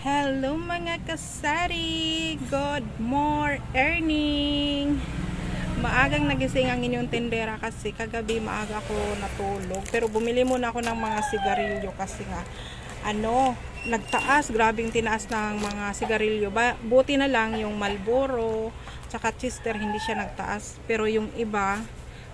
Hello mga kasari! Good morning! Maagang nagising ang inyong tendera kasi kagabi maaga ako natulog. Pero bumili muna ako ng mga sigarilyo kasi nga ano, nagtaas, grabing tinaas ng mga sigarilyo. Ba, buti na lang yung Marlboro, tsaka Chester hindi siya nagtaas. Pero yung iba,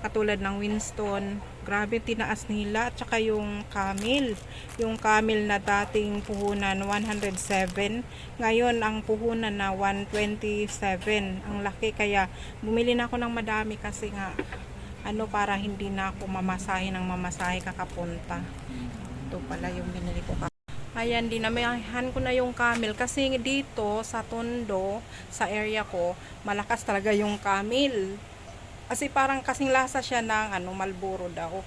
katulad ng Winston, grabe tinaas nila. At saka yung Camel, yung Camel na dating puhunan 107, ngayon ang puhunan na 127. Ang laki kaya bumili na ako ng madami kasi nga ano para hindi na ako mamasahe ng mamasahe kakapunta. Ito pala yung binili ko. Ayan, dinamihan ko na yung camel kasi dito sa Tondo, sa area ko, malakas talaga yung camel. Kasi parang kasing lasa siya ng ano, Malboro daw.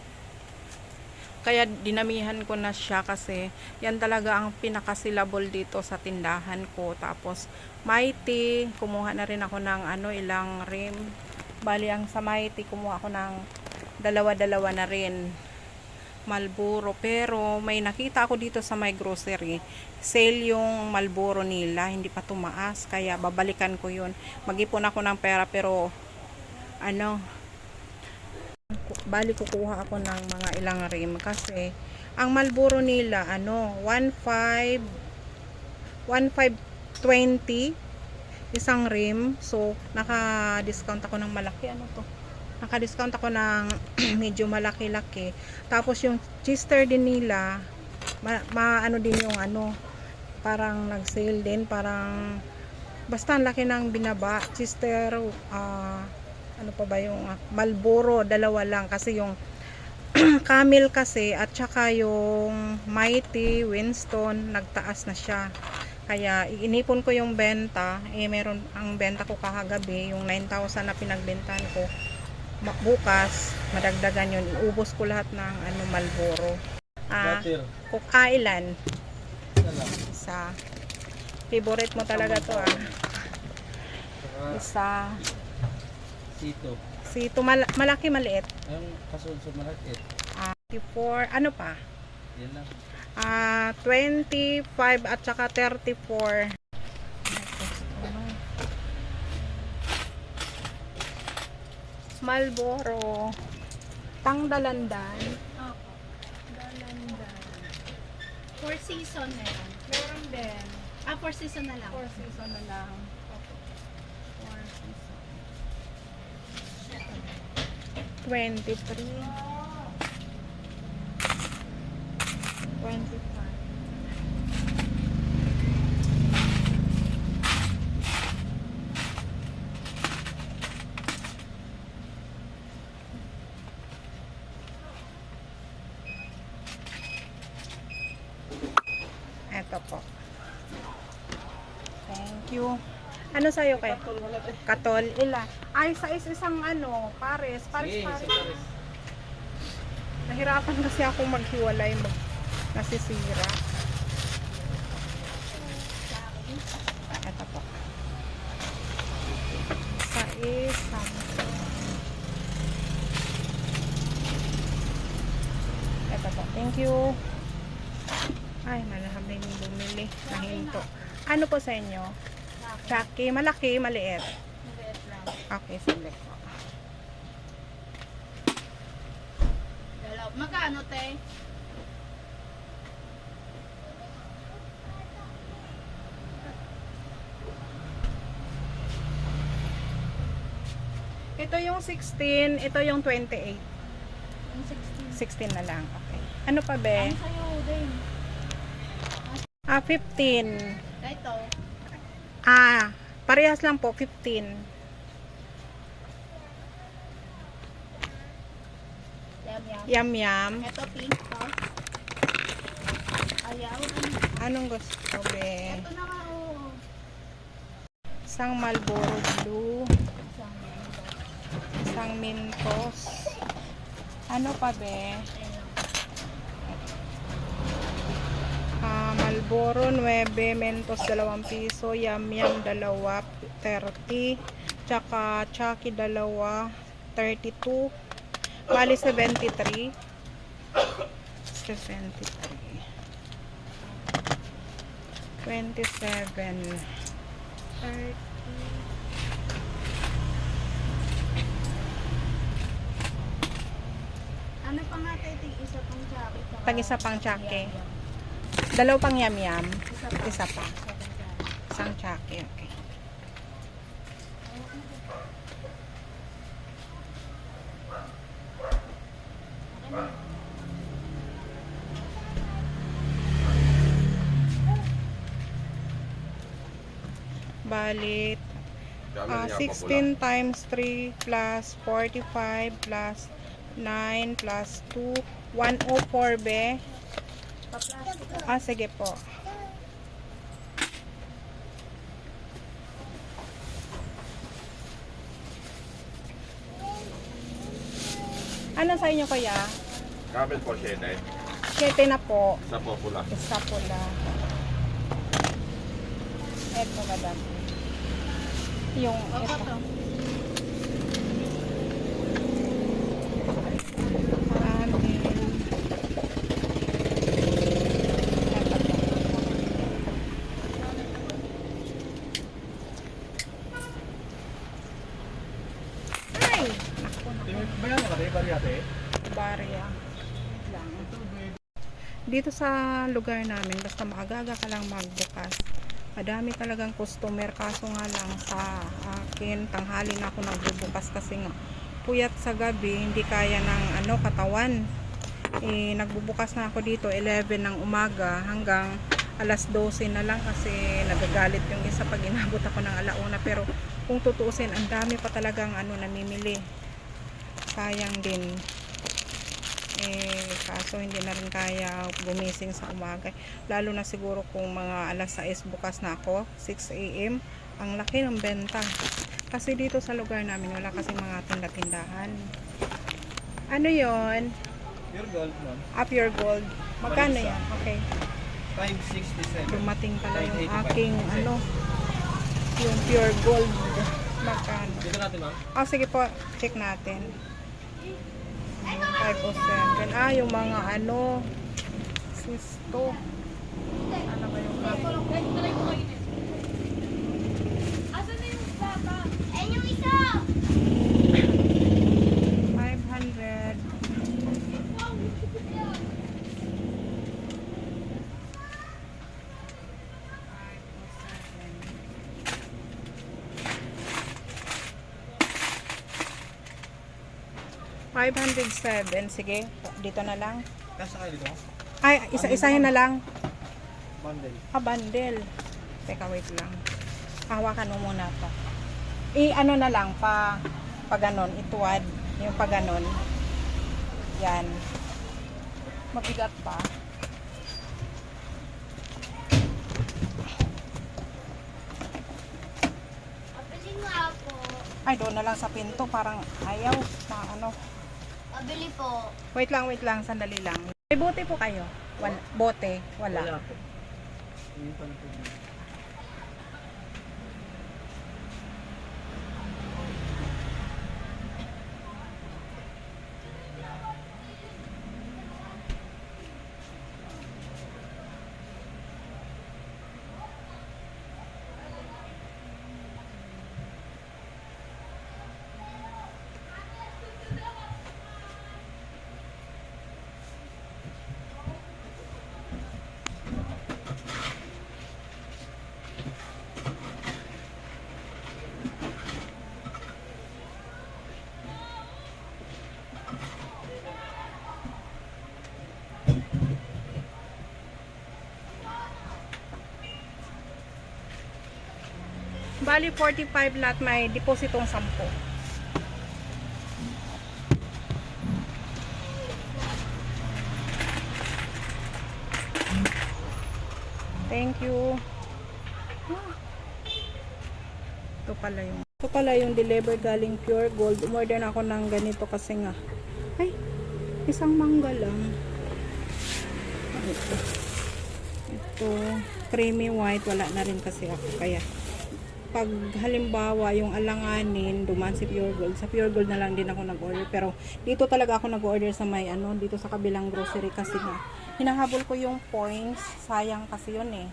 Kaya dinamihan ko na siya kasi yan talaga ang pinakasilabol dito sa tindahan ko. Tapos Mighty, kumuha na rin ako ng ano, ilang rim. Bali ang sa Mighty, kumuha ako ng dalawa-dalawa na rin. Malboro. Pero may nakita ako dito sa my grocery. Sale yung Malboro nila. Hindi pa tumaas. Kaya babalikan ko yun. Mag-ipon ako ng pera pero ano bali kukuha ako ng mga ilang rim kasi ang Malboro nila ano 1.5 1.520 isang rim. So naka discount ako ng malaki ano to? Naka discount ako ng medyo malaki-laki. Tapos yung Chester din nila ma, ma- ano din yung ano parang nag sale din parang basta ang laki ng binaba. Chester ah ano pa ba yung ah, Malboro dalawa lang. Kasi yung Camel kasi at saka yung Mighty Winston nagtaas na siya. Kaya inipon ko yung benta. Eh meron ang benta ko kahagabi yung 9,000 na pinagbentahan ko. Bukas madagdagan yun. Iubos ko lahat ng ano Malboro. Ah Butter. Cook Island Isa favorite mo talaga to ah. Isa sito. si tumal malaki maliit Ang kasunod malakit. ah 54 ano pa Yan lang. Ah, 25 at saka 34. Malboro. Tangdalandan. Opo. Dalandan. Four season na yan. Meron din. Ah, four season na lang. 4 season na lang. Four season. 23. 25. Eto po. Thank you. Ano sa'yo kay? Katol. Ila. Ay, sa is isang ano, pares. Pares, Sige, pares. isa pares. Nahirapan kasi ako maghiwalay. Mag, nasisira. Ito po. Sa is Samsung. Ito po. Thank you. Ay, malahaming bumili. Nahinto. Ano po sa inyo? Chucky. Malaki, maliit. Okay, select po. Dalaw. Magkano, te? Ito yung 16, ito yung 28. Yung 16 16. na lang. Okay. Ano pa be? Ano sa'yo, din? Ah, 15. Ito. Ah, parehas lang po, 15. Yum yum. Ito, pink to. Ayaw. Anong gusto be? Ito na nga, oo. Isang Marlboro Blue, Isang Mentos. Ano pa be? Ah, Marlboro 9, Mentos 2 piso, Yum Yum 2, 30. Tsaka Chucky 2, 32. Bali 73. 73. 27. 30. Ano pa nga tayo yung isa pang saka Tag isa pang yam-yam. Dalaw pang yam-yam. Isa pa. Isang tsake. Okay. Balit. Ah, 16 times 3 plus 45 plus 9 plus 2 104 be. Ah, sige po. Ano sa inyo kaya? Camel po, Shene. 7 na po. Sa Popula. Isa po na. Eto, madam. Yung, Opo eto. to. Amin. Eto po. Ay! Naku, naku. Bayan ka rin, bariyate? Barya. Dito sa lugar namin, basta maagaga ka lang magbukas. Madami talagang customer. Kaso nga lang sa akin tanghali na ako nagbubukas kasi nga puyat sa gabi hindi kaya ng ano katawan. Eh, nagbubukas na ako dito 11 ng umaga hanggang alas 12 na lang kasi nagagalit yung isa pag inabot ako ng alauna. Pero kung tutuusin ang dami pa talagang ano namimili. Sayang din eh kaso hindi na rin kaya gumising sa umaga. Lalo na siguro kung mga alas 6 bukas na ako 6 a.m. ang laki ng benta. Kasi dito sa lugar namin wala kasi mga tinda-tindahan ano yon Pure gold, ma'am. up your gold. Magkano yan? Okay. 567. dumating pala yung 585 aking ano yung pure gold. Magkano? Dito natin, ma'am. Oh, sige po, check natin. 507. Ah, yung mga ano, sisto. Ano ba yung Asan 507. Sige, dito na lang. Nasa kayo dito? Ay, isa-isahin na lang. Bundle. Ah, bundle. Teka, wait lang. Hawakan mo muna to. I, ano na lang, pa, pa ganon, ituwad. Yung pa ganon. Yan. Mabigat pa. Ay, doon na lang sa pinto. Parang ayaw. Mga ano. Pabili po. Wait lang, wait lang. Sandali lang. May bote po kayo? Wala. Bote? Wala. Wala po. Bali, 45 lahat may depositong 10. Thank you. Ito pala yung ito pala yung deliver galing Pure Gold. Umorder na ako ng ganito kasi nga. Ay, isang mangga lang. Ito. Ito, creamy white. Wala na rin kasi ako. Kaya, pag halimbawa yung alanganin duman si Pure Gold, sa Pure Gold na lang din ako nag-order. Pero dito talaga ako nag-order sa may ano, dito sa kabilang grocery kasi nga hinahabol ko yung points. Sayang kasi yun eh.